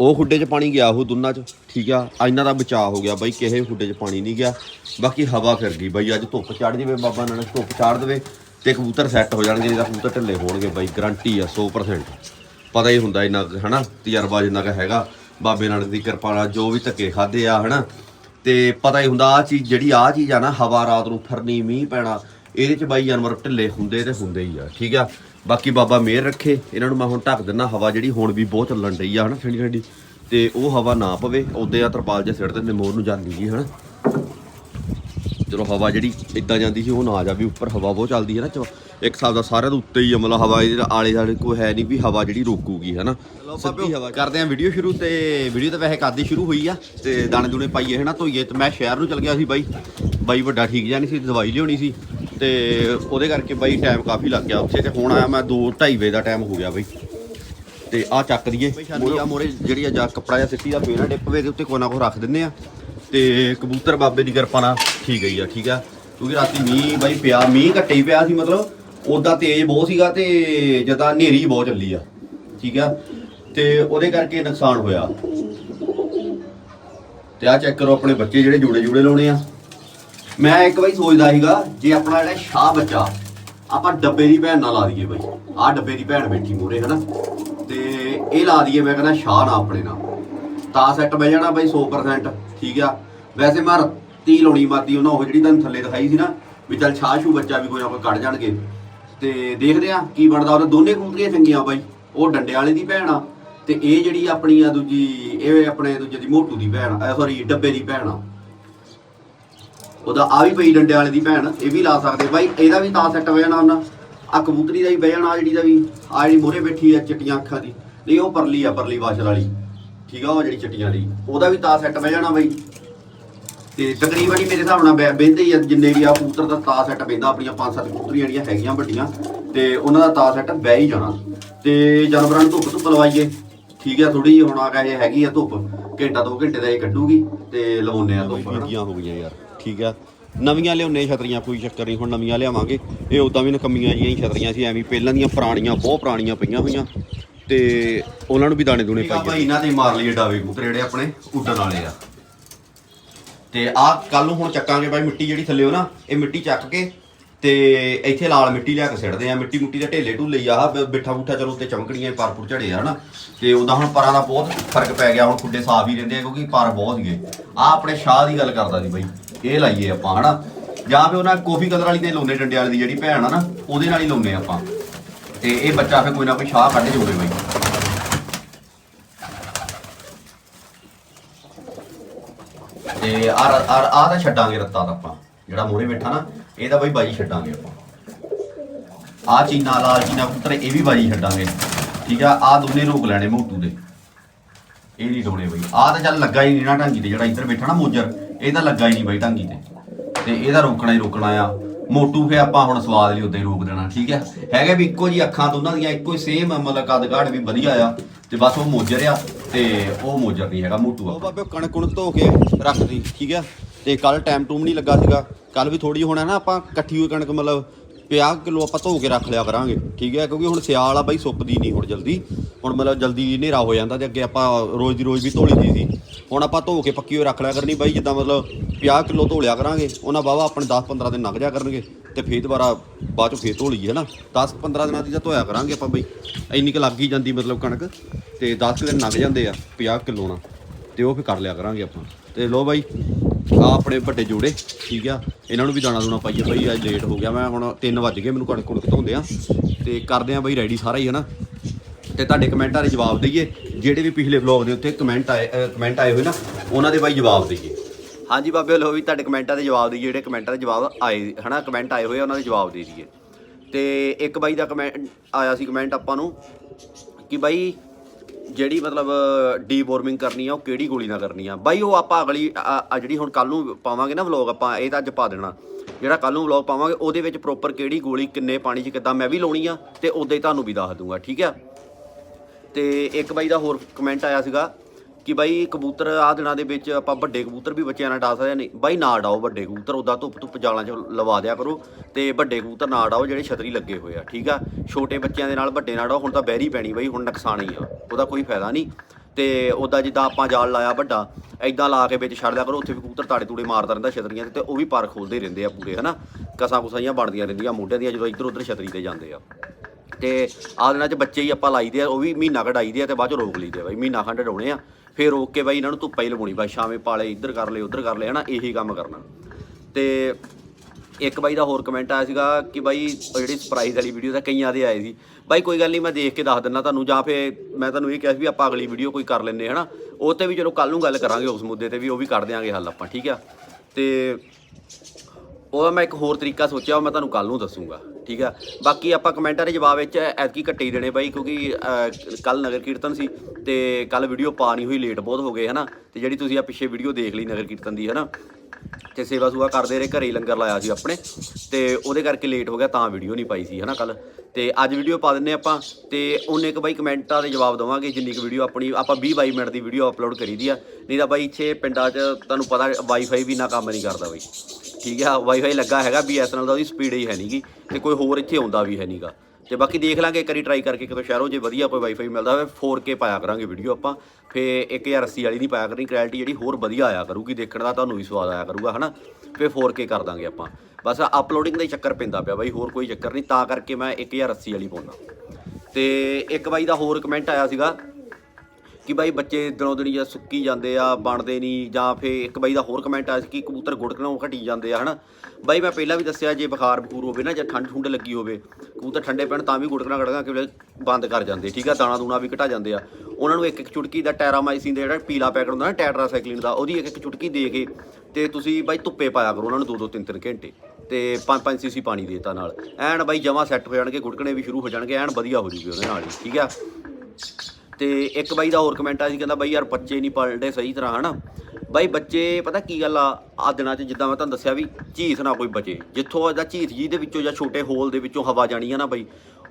ਉਹ ਖੁੱਡੇ 'ਚ ਪਾਣੀ ਗਿਆ ਉਹ ਦੋਨਾਂ 'ਚ ਠੀਕ ਆ? ਇਹਨਾਂ ਦਾ ਬਚਾਅ ਹੋ ਗਿਆ ਬਾਈ ਕਿਸੇ ਖੁੱਡੇ 'ਚ ਪਾਣੀ ਨਹੀਂ ਗਿਆ। ਬਾਕੀ ਹਵਾ ਫਿਰ ਗਈ ਬਾਈ ਅੱਜ ਧੁੱਪ ਚੜ ਜਾਵੇ ਬਾਬਾ ਨਾਨਕ ਧੁੱਪ ਚਾੜ ਦੇਵੇ ਤੇ ਕਬੂਤਰ ਸੈੱਟ ਹੋ ਜਾਣਗੇ ਜਿਹਦਾ ਕਬੂਤਰ ਢਿੱਲੇ ਹੋਣਗੇ ਬਾਈ ਗਰੰਟੀ ਆ 100% ਪਤਾ ਹੀ ਹੁੰਦਾ ਇੰਨਾ ਕੁ, ਹਨਾ ਤਜਰਬਾ ਜਿੰਨਾ ਕੁ ਹੈਗਾ। ਬਾਬੇ ਨਾਨਕ ਦੀ ਕਿਰਪਾ ਨਾਲ ਜੋ ਵੀ ਧੱਕੇ ਖਾਦੇ ਆ ਹਨਾ। ਤੇ ਪਤਾ ਹੀ ਹੁੰਦਾ ਆ ਚੀਜ਼ ਜਿਹੜੀ ਆ ਚੀਜ਼ ਆ ਨਾ ਹਵਾ ਰਾਤ ਨੂੰ ਫਰਨੀ ਮੀਂਹ ਪੈਣਾ ਇਹਦੇ ਚ ਬਾਈ ਜਾਨਵਰ ਢਿੱਲੇ ਹੁੰਦੇ ਤੇ ਹੁੰਦੇ ਹੀ ਆ ਠੀਕ ਆ? ਬਾਕੀ ਬਾਬਾ ਮਿਹਰ ਰੱਖੇ ਇਹਨਾਂ ਨੂੰ ਮੈਂ ਹੁਣ ਢੱਕ ਦਿੰਦਾ ਹਵਾ ਜਿਹੜੀ ਹੁਣ ਵੀ ਬਹੁਤ ਚੱਲਣ ਡਈ ਆ ਹਨਾ ਠੰਡੀ ਠੰਡੀ। ਤੇ ਉਹ ਹਵਾ ਨਾ ਪਵੇ ਉਹਦੇ ਆ ਤਰਪਾਲ ਜਿਹਾ ਸਿੱਟ ਦਿੰਦੇ ਮੋਰ ਨੂੰ ਜਾਂਦੀ ਜੀ ਹਨਾ। ਚਲੋ ਹਵਾ ਜਿਹੜੀ ਇਦਾਂ ਜਾਂਦੀ ਸੀ ਉਹ ਨਾ ਜਾਵੇ ਉੱਪਰ ਹਵਾ ਬਹੁਤ ਚੱਲਦੀ ਹੈ ਨਾ ਇੱਕ ਹਿਸਾਬ ਦਾ ਸਾਰਿਆਂ ਦੇ ਉੱਤੇ ਹੀ ਆ, ਮਤਲਬ ਹਵਾ ਇਹਦੇ ਆਲੇ ਦੁਆਲੇ ਕੋਈ ਹੈ ਨਹੀਂ ਵੀ ਹਵਾ ਜਿਹੜੀ ਰੋਕੂਗੀ ਹਨਾ। ਸਿੱਧੀ ਹਵਾ ਕਰਦੇ ਆ ਵੀਡੀਓ ਸ਼ੁਰੂ ਤੇ ਵੀਡੀਓ ਤਾਂ ਵੈਸੇ ਕਾਦੀ ਸ਼ੁਰੂ ਹੋਈ ਆ ਤੇ ਦਾਣੇ ਦੂਣੇ ਪਾਈਏ ਹਨਾ ਧੋਈਏ ਤੇ ਮੈਂ ਸ਼ਹਿਰ ਨੂੰ ਚਲ ਗਿਆ ਸੀ ਬਾਈ। ਬਾਈ ਵੱਡਾ ਠੀਕ ਜਿਹਾ ਨਹੀਂ ਸੀ ਦਵਾਈ ਲਿਆਉਣੀ ਸੀ। ਤੇ ਉਹਦੇ ਕਰਕੇ ਬਾਈ ਟਾਈਮ ਕਾਫੀ ਲੱਗ ਗਿਆ ਉੱਥੇ ਤੇ ਹੁਣ ਆਇਆ ਮੈਂ 2:30 ਵਜੇ ਦਾ ਟਾਈਮ ਹੋ ਗਿਆ ਬਾਈ। ਤੇ ਆ ਚੱਕ ਦਈਏ ਮੋਰੇ ਆ ਮੋਰੇ, ਜਿਹੜੀ ਆ ਜਾ ਕੱਪੜਾ ਜਾਂ ਸਿੱਟੀ ਦਾ ਪੇਣਾ ਡਿੱਪਵੇ ਦੇ ਉੱਤੇ ਕੋਈ ਨਾ ਕੋਈ ਰੱਖ ਦਿੰਦੇ ਆ। ਤੇ ਕਬੂਤਰ ਬਾਬੇ ਦੀ ਕਿਰਪਾ ਨਾਲ ਠੀਕ ਗਈ ਆ, ਠੀਕ ਆ। ਕਿਉਂਕਿ ਰਾਤੀ ਮੀਂਹ, ਬਾਈ ਪਿਆ, ਮੀਂਹ ਘੱਟੇ ਹੀ ਪਿਆ ਸੀ, ਮਤਲਬ ਉਦਾਂ ਤੇਜ਼ ਬਹੁਤ ਸੀਗਾ ਤੇ ਜਦਾਂ ਹਨੇਰੀ ਬਹੁਤ ਚੱਲੀ ਆ, ਠੀਕ ਆ। ਤੇ ਉਹਦੇ ਕਰਕੇ ਨੁਕਸਾਨ ਹੋਇਆ। ਤੇ ਆ ਚੈੱਕ ਕਰੋ ਆਪਣੇ ਬੱਚੇ ਜਿਹੜੇ ਜੂੜੇ ਜੂੜੇ ਲਾਉਣੇ ਆ। ਮੈਂ ਇੱਕ ਵਾਰੀ ਸੋਚਦਾ ਸੀਗਾ, ਜੇ ਆਪਣਾ ਜਿਹੜਾ ਸ਼ਾਹ ਬੱਚਾ, ਆਪਾਂ ਡੱਬੇ ਦੀ ਭੈਣ ਨਾਲ ਲਾ ਦਈਏ ਬਾਈ। ਆਹ ਡੱਬੇ ਦੀ ਭੈਣ ਬੈਠੀ ਮੂਰੇ ਹਨਾ? ਤੇ ਇਹ ਲਾ ਦਈਏ, ਮੈਂ ਕਹਿੰਦਾ ਸ਼ਾਹ ਨਾ ਆਪਣੇ ਨਾਲ। ਤਾਂ ਸੈੱਟ ਬਹਿ ਜਾਣਾ ਬਾਈ 100% ਠੀਕ ਆ? ਵੈਸੇ ਮੈਂ ਰੱਤੀ ਲਾਉਣੀ ਮਾਦੀ ਉਹਨਾਂ ਉਹ ਜਿਹੜੀ ਤੁਹਾਨੂੰ ਥੱਲੇ ਦਿਖਾਈ ਸੀ ਨਾ, ਵੀ ਚੱਲ ਛਾਹ ਛੂ ਬੱਚਾ ਵੀ ਕੋਈ ਨਾ ਕੋਈ ਕੱਢ ਜਾਣਗੇ। ਤੇ ਦੇਖਦੇ ਆ ਕੀ ਬਣਦਾ, ਉਹਦੇ ਦੋਨੇ ਕਬੂਤਰੀਆਂ ਚੰਗੀਆਂ ਬਾਈ। ਉਹ ਡੰਡੇ ਵਾਲੇ ਦੀ ਭੈਣ ਆ, ਤੇ ਇਹ ਜਿਹੜੀ ਆਪਣੀ ਆ ਦੂਜੀ, ਇਹ ਆਪਣੇ ਦੂਜੇ ਦੀ ਮੋਟੂ ਦੀ ਭੈਣ ਆ ਸੌਰੀ ਡੱਬੇ ਦੀ ਭੈਣ ਆ। ਉਹਦਾ ਆ ਵੀ ਪਈ ਡੰਡੇ ਵਾਲੇ ਦੀ ਭੈਣ, ਇਹ ਵੀ ਲਾ ਸਕਦੇ। ਬਾਈ, ਇਹਦਾ ਵੀ ਤਾਂ ਸੈੱਟ ਹੋ ਜਾਣਾ ਉਹਨਾਂ। ਆ ਕਬੂਤਰੀ ਦਾ ਵੀ ਬਹਿ ਜਾਣਾ, ਆਹ ਜਿਹੜੀ ਦਾ ਵੀ ਆ ਜਿਹੜੀ ਮੋਰੇ ਬੈਠੀ ਆ ਚਿੱਟੀਆਂ ਅੱਖਾਂ ਦੀ। ਨਹੀਂ, ਉਹ ਪਰਲੀ ਆ, ਪਰਲੀ ਵਾਸ਼ਲ ਵਾਲੀ। ਠੀਕ ਆ, ਉਹ ਜਿਹੜੀ ਚਿੱਟੀਆਂ ਦੀ। ਉਹਦਾ ਵੀ ਤਾਂ ਸੈੱਟ ਬਹਿ ਜਾਣਾ ਬਾਈ। ਤੇ ਤਕਰੀਬਨ ਹੀ ਮੇਰੇ ਹਿਸਾਬ ਨਾਲ ਬਹਿ- ਬਹਿੰਦੇ ਹੀ ਆ, ਜਿੰਨੇ ਵੀ ਆ ਕਬੂਤਰ ਦਾ ਤਾਂ ਸੈੱਟ ਬਹਿੰਦਾ, ਆਪਣੀਆਂ ਪੰਜ ਸੱਤ ਕਬੂਤਰੀਆਂ ਜਿਹੜੀਆਂ ਹੈਗੀਆਂ ਵੱਡੀਆਂ। ਤੇ ਉਹਨਾਂ ਦਾ ਤਾਂ ਸੈੱਟ ਬਹਿ ਹੀ ਜਾਣਾ। ਤੇ ਜਾਨਵਰਾਂ ਨੂੰ ਧੁੱਪ ਧੁੱਪ ਲਵਾਈਏ। ਠੀਕ ਆ ਥੋੜੀ ਜਿਹੀ ਹੁਣ ਆ, ਇਹ ਹੈਗੀ ਆ ਧੁੱਪ। ਘੰਟਾ ਦੋ ਘੰਟੇ ਦਾ ਇਹ ਕੱਢੂਗੀ ਤੇ ਲਵਾਉਨੇ ਆ ਧੁੱਪ। ਬੀਤੀਆਂ ਹੋ ਗਈਆਂ ਯਾਰ। ਠੀਕ ਆ। ਨਵੀਆਂ ਲਿਆਉਨੇ ਛਤਰੀਆਂ ਕੋਈ ਚੱਕਰ ਨਹੀਂ ਹੁਣ ਨਵੀਆਂ ਲਿਆਵਾਂਗੇ। ਇਹ ਉਦਾਂ ਵੀ ਨਕਮੀਆਂ ਜਿਹੀਆਂ ਹੀ ਛਤਰੀਆਂ ਸੀ ਐਵੇਂ ਪਹਿਲਾਂ ਦੀਆਂ ਪੁਰਾਣੀਆਂ ਬਹੁਤ ਪੁਰਾਣੀਆਂ ਪਈਆਂ ਹੋਈਆਂ। ਤੇ ਉਹਨਾਂ ਨੂੰ ਵੀ ਦਾਣੇ ਦੂਣੇ ਪਾਈਏ। ਭਾਈ ਇਹਨਾਂ ਤੇ ਮਾਰ ਲਈਏ ਡਾਵੇ ਕਬੂਤਰ ਜਿਹੜੇ ਆਪਣੇ ਉੱਡਣ ਵਾਲੇ ਆ। ਤੇ ਆਹ ਕੱਲ ਨੂੰ ਹੁਣ ਚੱਕਾਂਗੇ ਬਾਈ ਮਿੱਟੀ ਜਿਹੜੀ ਥੱਲੇ ਹੋ ਨਾ ਇਹ ਮਿੱਟੀ ਚੱਕ ਕੇ ਤੇ ਇੱਥੇ ਲਾਲ ਮਿੱਟੀ ਲਿਆ ਕੇ ਸਿੱਟਦੇ ਆ। ਮਿੱਟੀ ਮੁੱਟੀ ਦੇ ਢੇਲੇ ਢੁੱਲੇ ਆ ਬਿੱਠਾ ਬੂਠਾ ਚਲੋ ਉੱਤੇ ਚਮਕੜੀਆਂ ਪਰਪੁਰ ਝੜੇ ਆ ਹਨਾ। ਤੇ ਉਹਦਾ ਹੁਣ ਪਰਾਂ ਦਾ ਬਹੁਤ ਫ਼ਰਕ ਪੈ ਗਿਆ ਹੁਣ ਖੁੱਡੇ ਸਾਫ਼ ਹੀ ਰਹਿੰਦੇ ਆ ਕਿਉਂਕਿ ਪਰ ਬਹੁਤ ਸੀਗੇ ਆ। ਆਪਣੇ ਸ਼ਾਹ ਦੀ ਗੱਲ ਕਰਦਾ ਸੀ ਬਾਈ ਇਹ ਲਾਈਏ ਆਪਾਂ, ਹਨਾ? ਜਾਂ ਫਿਰ ਉਹਨਾਂ ਕੋਫੀ ਕਦਰ ਵਾਲੀ ਤੇ ਲਾਉਂਦੇ ਡੰਡੇ ਵਾਲੀ ਦੀ ਜਿਹੜੀ ਭੈਣ ਆ ਨਾ, ਉਹਦੇ ਨਾਲ ਹੀ ਲਾਉਂਦੇ ਆਪਾਂ। ਤੇ ਇਹ ਬੱਚਾ ਫਿਰ ਕੋਈ ਨਾ ਕੋਈ ਸ਼ਾਹ ਕੱਢ ਜੂਗੇ ਬਈ। ਤੇ ਆ ਆ ਆ ਤਾਂ ਛੱਡਾਂਗੇ ਰੱਤਾ ਦਾ ਆਪਾਂ, ਜਿਹੜਾ ਮੋਰੇ ਬੈਠਾ ਨਾ, ਇਹ ਤਾਂ ਬਈ ਬਾਜੀ ਛੱਡਾਂਗੇ ਆਪਾਂ। ਆ ਚੀਨਾ, ਲਾਲ ਚੀਨਾ ਪੁੱਤਰ, ਇਹ ਵੀ ਬਾਜੀ ਛੱਡਾਂਗੇ। ਠੀਕ ਆ ਆ ਦੋਨੇ ਰੋਕ ਲੈਣੇ ਮੋਟੂ ਦੇ। ਇਹ ਨਹੀਂ ਲਾਉਣੇ ਬਈ। ਆ ਤਾਂ ਚੱਲ ਲੱਗਾ ਹੀ ਨਹੀਂ ਨਾ ਢਾਂਗੀ ਤੇ, ਜਿਹੜਾ ਇੱਧਰ ਬੈਠਾ ਨਾ ਮੋਜਰ। ਇਹਦਾ ਲੱਗਾ ਹੀ ਨਹੀਂ ਬਾਈ ਢੰਗੀ ਤੇ। ਤੇ ਇਹਦਾ ਰੋਕਣਾ ਹੀ ਰੋਕਣਾ ਆ। ਮੋਟੂ ਫੇ ਆਪਾਂ ਹੁਣ ਸਵਾਦ ਲਈ ਉਦਾਂ ਹੀ ਰੋਕ ਦੇਣਾ, ਠੀਕ ਹੈ ਹੈਗੇ ਵੀ ਇੱਕੋ ਜੀ ਅੱਖਾਂ ਦੋਨਾਂ ਦੀਆਂ, ਇੱਕੋ ਹੀ ਸੇਮ ਮਤਲਬ ਕੱਦ ਕਾਠ ਵੀ ਵਧੀਆ ਆ। ਤੇ ਬਸ ਉਹ ਮੋਜਰ ਆ, ਤੇ ਉਹ ਮੋਜਰ ਨਹੀਂ ਹੈਗਾ, ਮੋਟੂ ਆ। ਉਹ ਬਾਬੇ ਕਣਕ ਕੁਣਕ ਧੋ ਕੇ ਰੱਖਦੀ ਠੀਕ ਹੈ ਤੇ ਕੱਲ ਟਾਈਮ ਟੂਮ ਨਹੀਂ ਲੱਗਾ ਸੀਗਾ। ਕੱਲ ਵੀ ਥੋੜੀ ਹੋਣਾ ਨਾ, ਆਪਾਂ ਇਕੱਠੀ ਹੋਈ ਕਣਕ ਮਤਲਬ 50 ਕਿਲੋ ਆਪਾਂ ਧੋ ਕੇ ਰੱਖ ਲਿਆ ਕਰਾਂਗੇ, ਠੀਕ ਹੈ ਕਿਉਂਕਿ ਹੁਣ ਸਿਆਲ ਆ ਬਾਈ, ਸੁੱਕਦੀ ਨਹੀਂ ਹੁਣ ਜਲਦੀ। ਹੁਣ ਮਤਲਬ ਜਲਦੀ ਹਨੇਰਾ ਹੋ ਜਾਂਦਾ ਤੇ ਅੱਗੇ ਆਪਾਂ ਰੋਜ਼ ਦੀ ਰੋਜ਼ ਵੀ ਧੋਲੀ ਦੀ ਸੀ। ਹੁਣ ਆਪਾਂ ਧੋ ਕੇ ਪੱਕੀ ਹੋਈ ਰੱਖ ਲਿਆ ਕਰਨੀ ਬਾਈ, ਜਿੱਦਾਂ ਮਤਲਬ 50 ਕਿਲੋ ਧੋ ਲਿਆ ਕਰਾਂਗੇ, ਉਹਨਾਂ ਬਾਵਾ ਆਪਣੇ 10-15 ਦਿਨ ਲੰਘ ਜਾ ਕਰਨਗੇ ਤੇ ਫੇਰ ਦੁਬਾਰਾ ਬਾਅਦ 'ਚੋਂ ਫੇਰ ਧੋ ਲਈਏ, ਹਨਾ? 10-15 ਦਿਨਾਂ ਦੀ ਤਾਂ ਧੋਇਆ ਕਰਾਂਗੇ ਆਪਾਂ ਬਈ। ਇੰਨੀ ਕੁ ਲੱਗ ਹੀ ਜਾਂਦੀ ਮਤਲਬ ਕਣਕ ਤੇ 10 ਕੁ ਦਿਨ ਲੰਘ ਜਾਂਦੇ ਆ 50 ਕਿਲੋ ਨਾਲ ਤੇ ਉਹ ਫੇਰ ਕਰ ਲਿਆ ਕਰਾਂਗੇ ਆਪਾਂ। ਤੇ ਲੋ ਬਾਈ ਆ ਆਪਣੇ ਵੱਡੇ ਜੋੜੇ, ਠੀਕ ਆ? ਇਹਨਾਂ ਨੂੰ ਵੀ ਦਾਣਾ ਦੂਣਾ ਪਾਈਏ ਬਾਈ, ਅੱਜ ਲੇਟ ਹੋ ਗਿਆ, ਮੈਂ ਹੁਣ 3 ਵੱਜ ਗਏ ਮੈਨੂੰ ਕਣਕ ਕੁਣਕ ਧੋਂਦੇ ਆ ਤੇ ਕਰਦੇ ਆ ਬਾਈ ਰੈਡੀ ਸਾਰਾ ਹੀ, ਹਨਾ? ਤੇ ਤੁਹਾਡੇ ਕਮੈਂਟਾਂ ਦੇ ਜਵਾਬ ਦਈਏ। ਜਿਹੜੇ ਵੀ ਪਿਛਲੇ ਵਲੌਗ ਦੇ ਉੱਤੇ ਕਮੈਂਟ ਆਏ ਕਮੈਂਟ ਆਏ ਹੋਏ ਨਾ, ਉਹਨਾਂ ਦੇ ਬਾਈ ਜਵਾਬ ਦਈਏ। ਹਾਂਜੀ ਬਾਬੇ ਲੋ ਵੀ ਤੁਹਾਡੇ ਕਮੈਂਟਾਂ ਦੇ ਜਵਾਬ ਦਈਏ, ਜਿਹੜੇ ਕਮੈਂਟਾਂ ਦੇ ਜਵਾਬ ਆਏ, ਹਨਾ, ਕਮੈਂਟ ਆਏ ਹੋਏ ਉਹਨਾਂ ਦੇ ਜਵਾਬ ਦੇ ਦਈਏ। ਤੇ ਇੱਕ ਬਾਈ ਦਾ ਕਮੈਂਟ ਆਇਆ ਸੀ ਕਮੈਂਟ ਆਪਾਂ ਨੂੰ, ਕਿ ਬਾਈ ਜਿਹੜੀ ਮਤਲਬ ਡੀਵੋਰਮਿੰਗ ਕਰਨੀ ਆ, ਉਹ ਕਿਹੜੀ ਗੋਲੀ ਨਾਲ ਕਰਨੀ ਆ? ਬਾਈ ਉਹ ਆਪਾਂ ਅਗਲੀ ਆ ਜਿਹੜੀ ਹੁਣ ਕੱਲ ਨੂੰ ਪਾਵਾਂਗੇ ਨਾ ਵਲੌਗ ਆਪਾਂ, ਇਹ ਤਾਂ ਅੱਜ ਪਾ ਦੇਣਾ। ਜਿਹੜਾ ਕੱਲ ਨੂੰ ਵਲੌਗ ਪਾਵਾਂਗੇ, ਉਹਦੇ ਵਿੱਚ ਪ੍ਰੋਪਰ ਕਿਹੜੀ ਗੋਲੀ, ਕਿੰਨੇ ਪਾਣੀ 'ਚ ਕਿੱਦਾਂ ਮੈਂ ਵੀ ਲਾਉਣੀ ਆ, ਤੇ ਉਦਾਂ ਹੀ ਤੁਹਾਨੂੰ ਵੀ ਦੱਸ ਦੂੰਗਾ, ਠੀਕ ਆ? ਤੇ ਇੱਕ ਬਾਈ ਦਾ ਹੋਰ ਕਮੈਂਟ ਆਇਆ ਸੀਗਾ ਕਿ ਬਾਈ ਕਬੂਤਰ ਆਹ ਦਿਨਾਂ ਦੇ ਵਿੱਚ ਆਪਾਂ ਵੱਡੇ ਕਬੂਤਰ ਵੀ ਬੱਚਿਆਂ ਨਾਲ ਡਾ ਸਕਦੇ ਨਹੀਂ, ਬਾਈ ਨਾ ਡਾਓ ਵੱਡੇ ਕਬੂਤਰ ਉਦਾਂ ਧੁੱਪ ਧੁੱਪ ਜਾਲਾਂ 'ਚ ਲਵਾ ਦਿਆ ਕਰੋ ਤੇ ਵੱਡੇ ਕਬੂਤਰ ਨਾ ਡਾਓ ਜਿਹੜੇ ਛਤਰੀ ਲੱਗੇ ਹੋਏ ਆ, ਠੀਕ ਆ? ਛੋਟੇ ਬੱਚਿਆਂ ਦੇ ਨਾਲ ਵੱਡੇ ਨਾ ਡਾਓ ਹੁਣ ਤਾਂ ਬਹਿਰੀ ਪੈਣੀ ਬਾਈ, ਹੁਣ ਨੁਕਸਾਨ ਹੀ ਆ, ਉਹਦਾ ਕੋਈ ਫਾਇਦਾ ਨਹੀਂ। ਤੇ ਉਦਾਂ ਜਿੱਦਾਂ ਆਪਾਂ ਜਾਲ ਲਾਇਆ ਵੱਡਾ ਐਦਾਂ ਲਾ ਕੇ ਵਿੱਚ ਛੱਡ ਦਿਆ ਕਰੋ, ਉੱਥੇ ਵੀ ਕਬੂਤਰ ਤਾੜੇ ਤੂੜੇ ਮਾਰਦਾ ਰਹਿੰਦਾ ਛਤਰੀਆਂ ਤੇ ਤੇ ਉਹ ਵੀ ਪਰ ਖੋਲਦੇ ਰਹਿੰਦੇ ਆ ਪੂਰੇ, ਹਨਾ? ਕਸਾਂ ਕੁਸਾਈਆਂ ਬਣਦੀਆਂ ਰਹਿੰਦੀਆਂ, ਮੋਢਿਆਂ ਦੀਆਂ ਜਦੋਂ ਇੱਧਰ ਉੱਧਰ ਛਤਰੀ ਤੇ ਜਾਂਦੇ ਆ। ਤੇ ਆਹ ਦਿਨਾਂ 'ਚ ਬੱਚੇ ਹੀ ਆਪਾਂ ਲਾਈਦੇ ਆ, ਉਹ ਵੀ ਮਹੀਨਾ ਕਢਾਈਦੇ ਆ ਤੇ ਬਾਅਦ ਚ ਰੋਕ ਲਈਦੇ ਆ ਬਾਈ, ਮਹੀਨਾ ਖੰਡ ਡਾਉਣੇ ਆ। ਫੇਰ ਰੋਕ ਕੇ ਬਾਈ ਇਹਨਾਂ ਨੂੰ ਧੁੱਪਾ ਹੀ ਲਵਾਉਣੀ, ਬਾਈ ਸ਼ਾਮੇ ਪਾਲੇ ਇੱਧਰ ਕਰ ਲਏ, ਉੱਧਰ ਕਰ ਲਏ, ਹਨਾ, ਇਹੀ ਕੰਮ ਕਰਨਾ। ਤੇ ਇੱਕ ਬਾਈ ਦਾ ਹੋਰ ਕਮੈਂਟ ਆਇਆ ਸੀਗਾ ਕਿ ਬਾਈ ਜਿਹੜੀ ਸਰਪ੍ਰਾਈਜ਼ ਵਾਲੀ ਵੀਡੀਓ ਤਾਂ ਕਈਆਂ ਦੇ ਆਏ ਸੀ। ਬਾਈ ਕੋਈ ਗੱਲ ਨਹੀਂ, ਮੈਂ ਦੇਖ ਕੇ ਦੱਸ ਦਿੰਦਾ ਤੁਹਾਨੂੰ, ਜਾਂ ਫੇ ਮੈਂ ਤੁਹਾਨੂੰ ਇਹ ਕਿਹਾ ਸੀ ਵੀ ਆਪਾਂ ਅਗਲੀ ਵੀਡੀਓ ਕੋਈ ਕਰ ਲੈਂਦੇ, ਹਨਾ। ਉਹ ਤੇ ਵੀ ਚਲੋ ਕੱਲ ਨੂੰ ਗੱਲ ਕਰਾਂਗੇ ਉਸ ਮੁੱਦੇ ਤੇ ਵੀ, ਉਹ ਵੀ ਕਰ ਦਿਆਂਗੇ ਹੱਲ ਆਪਾਂ, ਠੀਕ ਆ? ਤੇ ਉਹਦਾ ਮੈਂ ਇੱਕ ਹੋਰ ਤਰੀਕਾ ਸੋਚਿਆ, ਉਹ ਮੈਂ ਤੁਹਾਨੂੰ ਕੱਲ ਨੂੰ ਦੱਸੂਗਾ। ਠੀਕ ਆ। ਬਾਕੀ ਆਪਾਂ ਕਮੈਂਟਾਂ ਦੇ ਜਵਾਬ ਵਿੱਚ ਐਤਕੀ ਘੱਟੇ ਹੀ ਦੇਣੇ ਬਾਈ, ਕਿਉਂਕਿ ਕੱਲ ਨਗਰ ਕੀਰਤਨ ਸੀ ਤੇ ਕੱਲ ਵੀਡੀਓ ਪਾ ਨਹੀਂ ਹੋਈ ਲੇਟ ਬਹੁਤ ਹੋ ਗਏ, ਹਨਾ? ਤੇ ਜਿਹੜੀ ਤੁਸੀਂ ਆ ਪਿੱਛੇ ਵੀਡੀਓ ਦੇਖ ਲਈ ਨਗਰ ਕੀਰਤਨ ਦੀ, ਹਨਾ? ਤੇ ਸੇਵਾ ਸੁਵਾ ਕਰਦੇ ਰਹੇ, ਘਰੇ ਲੰਗਰ ਲਾਇਆ ਸੀ ਆਪਣੇ। ਤੇ ਉਹਦੇ ਕਰਕੇ ਲੇਟ ਹੋ ਗਿਆ, ਤਾਂ ਵੀਡੀਓ ਨਹੀਂ ਪਾਈ ਸੀ, ਹਨਾ ਕੱਲ ਤੇ ਅੱਜ ਵੀਡੀਓ ਪਾ ਦਿੰਨੇ ਆਪਾਂ, ਤੇ ਉਹਨੇ ਇੱਕ ਬਾਈ ਕਮੈਂਟਾਂ ਦੇ ਜਵਾਬ ਦਵਾਂਗੇ, ਜਿੰਨੀ ਕੁ ਵੀਡੀਓ ਆਪਣੀ, ਆਪਾਂ 20 22 ਮਿੰਟ ਦੀ ਵੀਡੀਓ ਅਪਲੋਡ ਕਰੀ ਦੀ ਆ। ਨਹੀਂ ਤਾਂ ਬਾਈ ਇੱਥੇ ਪਿੰਡਾਂ 'ਚ ਤੁਹਾਨੂੰ ਪਤਾ ਵਾਈਫਾਈ ਵੀ ਨਾ ਕੰਮ ਨਹੀਂ ਕਰਦਾ ਬਾਈ। ਠੀਕ ਆ ਵਾਈਫਾਈ ਲੱਗਾ ਹੈਗਾ BSNL ਦਾ ਉਹਦੀ ਸਪੀਡ ਹੀ ਹੈ ਨਹੀਂਗੀ ਤੇ ਕੋਈ ਹੋਰ ਇੱਥੇ ਆਉਂਦਾ ਵੀ ਹੈ ਨਹੀਂਗਾ ਤੇ ਬਾਕੀ ਦੇਖ ਲਾਂਗੇ, ਇੱਕ ਵਾਰੀ ਟਰਾਈ ਕਰਕੇ ਕਿਤੋਂ ਸ਼ਹਿਰੋਂ ਜੇ ਵਧੀਆ ਕੋਈ ਵਾਈਫਾਈ ਮਿਲਦਾ ਹੋਵੇ 4K ਪਾਇਆ ਕਰਾਂਗੇ ਵੀਡੀਓ ਆਪਾਂ। ਫੇ 1080 ਵਾਲੀ ਨਹੀਂ ਪਾਇਆ ਕਰਨੀ ਕੁਆਲਿਟੀ ਜਿਹੜੀ ਹੋਰ ਵਧੀਆ ਆਇਆ ਕਰੂਗੀ, ਦੇਖਣ ਦਾ ਤੁਹਾਨੂੰ ਵੀ ਸਵਾਦ ਆਇਆ ਕਰੂਗਾ, ਹਨਾ? ਫੇ 4K ਕਰ ਦਾਂਗੇ ਆਪਾਂ। ਬਸ ਅਪਲੋਡਿੰਗ ਦਾ ਹੀ ਚੱਕਰ ਪੈਂਦਾ ਪਿਆ ਬਾਈ, ਹੋਰ ਕੋਈ ਚੱਕਰ ਨਹੀਂ, ਤਾਂ ਕਰਕੇ ਮੈਂ 1080 ਵਾਲੀ ਪਾਉਣਾ ਤੇ ਇੱਕ ਬਾਈ ਦਾ ਹੋਰ ਕਮੈਂਟ ਆਇਆ ਸੀਗਾ ਕਿ ਬਾਈ ਬੱਚੇ ਦਿਨੋਂ ਦਿਨ ਜਾਂ ਸੁੱਕੀ ਜਾਂਦੇ ਆ, ਬਣਦੇ ਨਹੀਂ ਜਾਂ ਫੇ ਇੱਕ ਬਾਈ ਦਾ ਹੋਰ ਕਮੈਂਟ ਆਇਆ ਸੀ ਕਿ ਕਬੂਤਰ ਗੁੜਕਣੋਂ ਘਟੀ ਜਾਂਦੇ ਆ, ਹਨਾ? ਬਾਈ ਮੈਂ ਪਹਿਲਾਂ ਵੀ ਦੱਸਿਆ, ਜੇ ਬੁਖਾਰ ਬਖੂਰ ਹੋਵੇ ਨਾ, ਜਾਂ ਠੰਡ ਠੁੰਡ ਲੱਗੀ ਹੋਵੇ, ਕਬੂਤਰ ਠੰਡੇ ਪੈਣ ਤਾਂ ਵੀ ਗੁੜਕਣਾ ਗੜਗਾ ਕਿ ਬੰਦ ਕਰ ਜਾਂਦੇ, ਠੀਕ ਆ? ਦਾਣਾ ਦੂਣਾ ਵੀ ਘਟਾ ਜਾਂਦੇ ਆ। ਉਹਨਾਂ ਨੂੰ ਇੱਕ ਇੱਕ ਚੁਟਕੀ ਦਾ ਟੈਰਾਮਾਈਸਿਨ ਦਾ ਜਿਹੜਾ ਪੀਲਾ ਪੈਕਟ ਹੁੰਦਾ ਨਾ, ਟੈਟਰਾਸਾਈਕਲਿਨ ਦਾ, ਉਹਦੀ ਇੱਕ ਇੱਕ ਚੁਟਕੀ ਦੇ ਕੇ ਤੇ ਤੁਸੀਂ ਬਾਈ ਧੁੱਪੇ ਪਾਇਆ ਕਰੋ ਉਹਨਾਂ ਨੂੰ ਦੋ ਦੋ ਤਿੰਨ ਤਿੰਨ ਘੰਟੇ ਤੇ 5-5 ਸੀਸੀ ਪਾਣੀ ਦੇਤਾ ਨਾਲ। ਐਨ ਬਾਈ ਜਮਾ ਸੈੱਟ ਹੋ ਜਾਣਗੇ, ਗੁੜਕਣੇ ਵੀ ਸ਼ੁਰੂ ਹੋ ਜਾਣਗੇ, ਐਨ ਵਧੀਆ ਹੋ ਜੂਗੀ ਉਹਦੇ ਨਾਲ ਹੀ ਠੀਕ ਆ? ਤੇ ਇੱਕ ਬਾਈ ਦਾ ਹੋਰ ਕਮੈਂਟ ਆ ਸੀ, ਕਹਿੰਦਾ ਬਾਈ ਯਾਰ ਬੱਚੇ ਨਹੀਂ ਪਲਦੇ ਸਹੀ ਤਰ੍ਹਾਂ, ਹਨਾ? ਬਾਈ ਬੱਚੇ, ਪਤਾ ਕੀ ਗੱਲ ਆ? ਆ ਦਿਨਾਂ 'ਚ ਜਿੱਦਾਂ ਮੈਂ ਤੁਹਾਨੂੰ ਦੱਸਿਆ ਵੀ ਝੀਸ ਨਾ ਕੋਈ ਬਚੇ। ਜਿੱਥੋਂ ਇਹਦਾ ਝੀਸ ਜੀ ਦੇ ਵਿੱਚੋਂ ਜਾਂ ਛੋਟੇ ਹੋਲ ਦੇ ਵਿੱਚੋਂ ਹਵਾ ਜਾਣੀ ਆ ਨਾ ਬਾਈ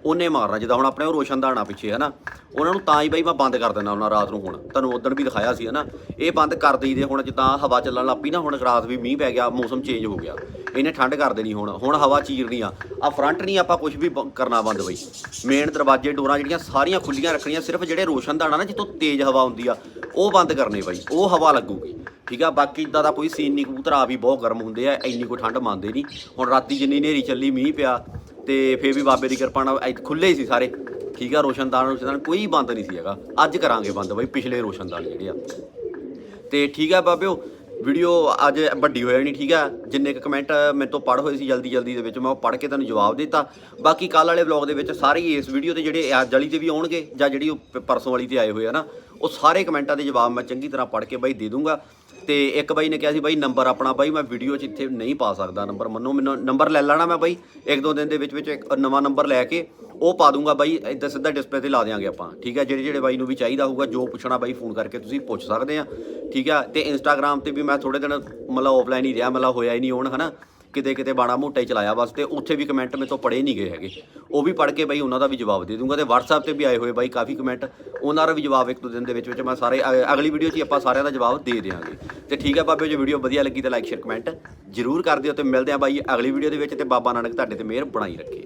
ਉਹਨੇ ਮਾਰਨਾ, ਜਿੱਦਾਂ ਹੁਣ ਆਪਣੇ ਉਹ ਰੋਸ਼ਨ ਦਾਣਾ ਪਿੱਛੇ, ਹਨਾ? ਉਹਨਾਂ ਨੂੰ ਤਾਂ ਹੀ ਬਾਈ ਮੈਂ ਬੰਦ ਕਰ ਦਿੰਦਾ ਉਹਨਾਂ ਰਾਤ ਨੂੰ ਹੁਣ। ਤੁਹਾਨੂੰ ਉਦੋਂ ਵੀ ਦਿਖਾਇਆ ਸੀ, ਹਨਾ? ਇਹ ਬੰਦ ਕਰ ਦਈਦੇ ਹੁਣ, ਜਿੱਦਾਂ ਹਵਾ ਚੱਲਣ ਲੱਗ ਪਈ ਨਾ, ਹੁਣ ਰਾਤ ਵੀ ਮੀਂਹ ਪੈ ਗਿਆ, ਮੌਸਮ ਚੇਂਜ ਹੋ ਗਿਆ। ਇਹਨੇ ਠੰਡ ਕਰ ਦੇਣੀ ਹੁਣ। ਹੁਣ ਹਵਾ ਚੀਰਨੀ ਆ ਆ ਫਰੰਟ ਨਹੀਂ ਆਪਾਂ ਕੁਝ ਵੀ ਬ- ਕਰਨਾ ਬੰਦ ਬਈ। ਮੇਨ ਦਰਵਾਜ਼ੇ, ਡੋਰਾਂ ਜਿਹੜੀਆਂ ਸਾਰੀਆਂ ਖੁੱਲੀਆਂ ਰੱਖਣੀਆਂ, ਸਿਰਫ ਜਿਹੜੇ ਰੋਸ਼ਨ ਦਾਣਾ ਨਾ, ਜਿੱਥੋਂ ਤੇਜ਼ ਹਵਾ ਹੁੰਦੀ ਆ, ਉਹ ਬੰਦ ਕਰਨੇ ਬਾਈ। ਉਹ ਹਵਾ ਲੱਗੂਗੀ। ਠੀਕ ਆ? ਬਾਕੀ ਇਦਾਂ ਦਾ ਕੋਈ ਸੀਨ ਨਹੀਂ, ਕਬੂਤਰ ਆ ਵੀ ਬਹੁਤ ਗਰਮ ਹੁੰਦੇ ਆ, ਇੰਨੀ ਕੋਈ ਠੰਡ ਮੰਨਦੇ ਨਹੀਂ। ਹੁਣ ਰਾਤੀ ਜਿੰਨੀ ਹਨੇਰੀ ਚੱਲੀ, ਮੀਂਹ ਪਿਆ ਤੇ ਫੇਰ ਵੀ ਬਾਬੇ ਦੀ ਕਿਰਪਾ ਨਾਲ ਇੱਥੇ ਖੁੱਲੇ ਹੀ ਸੀ ਸਾਰੇ। ਠੀਕ ਆ ਰੋਸ਼ਨਦਾਨ ਰੋਸ਼ਨਦਾਨ ਕੋਈ ਬੰਦ ਨਹੀਂ ਸੀ ਹੈਗਾ। ਅੱਜ ਕਰਾਂਗੇ ਬੰਦ ਬਾਈ, ਪਿਛਲੇ ਰੋਸ਼ਨਦਾਨ ਜਿਹੜੇ ਆ। ਤੇ ਠੀਕ ਆ ਬਾਬਿਓ, ਵੀਡੀਓ ਅੱਜ ਵੱਡੀ ਹੋਇਆ ਨਹੀਂ, ਠੀਕ ਆ? ਜਿੰਨੇ ਕ ਕਮੈਂਟ ਮੇਰੇ ਤੋਂ ਪੜ ਹੋਏ ਸੀ ਜਲਦੀ ਜਲਦੀ ਦੇ ਵਿੱਚ, ਮੈਂ ਉਹ ਪੜ ਕੇ ਤੁਹਾਨੂੰ ਜਵਾਬ ਦਿੱਤਾ। ਬਾਕੀ ਕੱਲ ਵਾਲੇ ਵਲੌਗ ਦੇ ਵਿੱਚ ਸਾਰੇ ਹੀ ਇਸ ਵੀਡੀਓ ਤੇ ਜਿਹੜੇ ਅੱਜ ਵਾਲੀ ਤੇ ਵੀ ਆਉਣਗੇ, ਜਾਂ ਜਿਹੜੀ ਉਹ ਪ- ਪਰਸੋਂ ਵਾਲੀ ਤੇ ਆਏ ਹੋਏ ਆ ਨਾ, ਉਹ ਸਾਰੇ ਕਮੈਂਟਾਂ ਦੇ ਜਵਾਬ ਮੈਂ ਚੰਗੀ ਤਰ੍ਹਾਂ ਪੜ ਕੇ ਬਾਈ ਦੇ ਦੂੰਗਾ। ਤੇ ਇੱਕ ਬਾਈ ਨੇ ਕਿਹਾ ਸੀ, ਬਾਈ ਨੰਬਰ ਆਪਣਾ ਬਾਈ, ਮੈਂ ਵੀਡੀਓ 'ਚ ਇੱਥੇ ਨਹੀਂ ਪਾ ਸਕਦਾ ਨੰਬਰ। ਮੰਨੋ ਮੈਨੂੰ ਨੰਬਰ ਲੈ ਲੈਣਾ ਮੈਂ ਬਾਈ, ਇੱਕ ਦੋ ਦਿਨ ਦੇ ਵਿੱਚ ਵਿੱਚ ਇੱਕ ਨਵਾਂ ਨੰਬਰ ਲੈ ਕੇ ਉਹ ਪਾ ਦੂੰਗਾ ਬਾਈ ਇੱਦਾਂ ਸਿੱਧਾ ਡਿਸਪਲੇ ਤੇ ਲਾ ਦਿਆਂਗੇ ਆਪਾਂ, ਠੀਕ ਹੈ? ਜਿਹੜੇ ਜਿਹੜੇ ਬਾਈ ਨੂੰ ਵੀ ਚਾਹੀਦਾ ਹੋਊਗਾ, ਜੋ ਪੁੱਛਣਾ ਬਾਈ ਫੋਨ ਕਰਕੇ ਤੁਸੀਂ ਪੁੱਛ ਸਕਦੇ ਆ, ਠੀਕ ਹੈ? ਤੇ ਇੰਸਟਾਗ੍ਰam ਤੇ ਵੀ ਮੈਂ ਥੋੜੇ ਦਿਨ ਮਤਲਬ ਆਫਲਾਈਨ ਹੀ ਰਿਹਾ, ਮਤਲਬ ਹੋਇਆ ਹੀ ਨਹੀਂ ਹੋਣ, ਹਨਾ? ਕਿਤੇ ਕਿਤੇ ਬਾਣਾ ਮੋਟਾ ਹੀ ਚਲਾਇਆ ਬਸ ਤੇ ਉੱਥੇ ਵੀ ਕਮੈਂਟ ਮੇਰੇ ਤੋਂ ਪੜੇ ਨਹੀਂ ਗਏ ਹੈਗੇ। ਉਹ ਵੀ ਪੜ ਕੇ ਬਾਈ ਉਹਨਾਂ ਦਾ ਵੀ ਜਵਾਬ ਦੇ ਦੂੰਗਾ ਤੇ WhatsApp ਤੇ ਵੀ ਆਏ ਹੋਏ ਬਾਈ ਕਾਫੀ ਕਮੈਂਟ ਉਹਨਾਂ ਦਾ ਵੀ ਜਵਾਬ ਇੱਕ ਦੋ ਦਿਨ ਦੇ ਵਿੱਚ ਵਿੱਚ ਮੈਂ ਸਾਰੇ, ਅ- ਅਗਲੀ ਵੀਡੀਓ 'ਚ ਹੀ ਆਪਾਂ ਸਾਰਿਆਂ ਦਾ ਜਵਾਬ ਦੇ ਦਿਆਂਗੇ। ਤੇ ਠੀਕ ਹੈ ਬਾਬੇ, ਜੇ ਵੀਡੀਓ ਵਧੀਆ ਲੱਗੀ ਤਾਂ ਲਾਈਕ ਸ਼ੇਅਰ ਕਮੈਂਟ ਜ਼ਰੂਰ ਕਰ ਦਿਓ ਤੇ ਮਿਲਦੇ ਆ ਬਾਈ ਅਗਲੀ ਵੀਡੀਓ ਦੇ ਵਿੱਚ ਤੇ ਬਾਬਾ ਨਾਨਕ ਤੁਹਾਡੇ ਤੇ ਮਿਹਰ ਬਣਾਈ ਰੱਖੇ।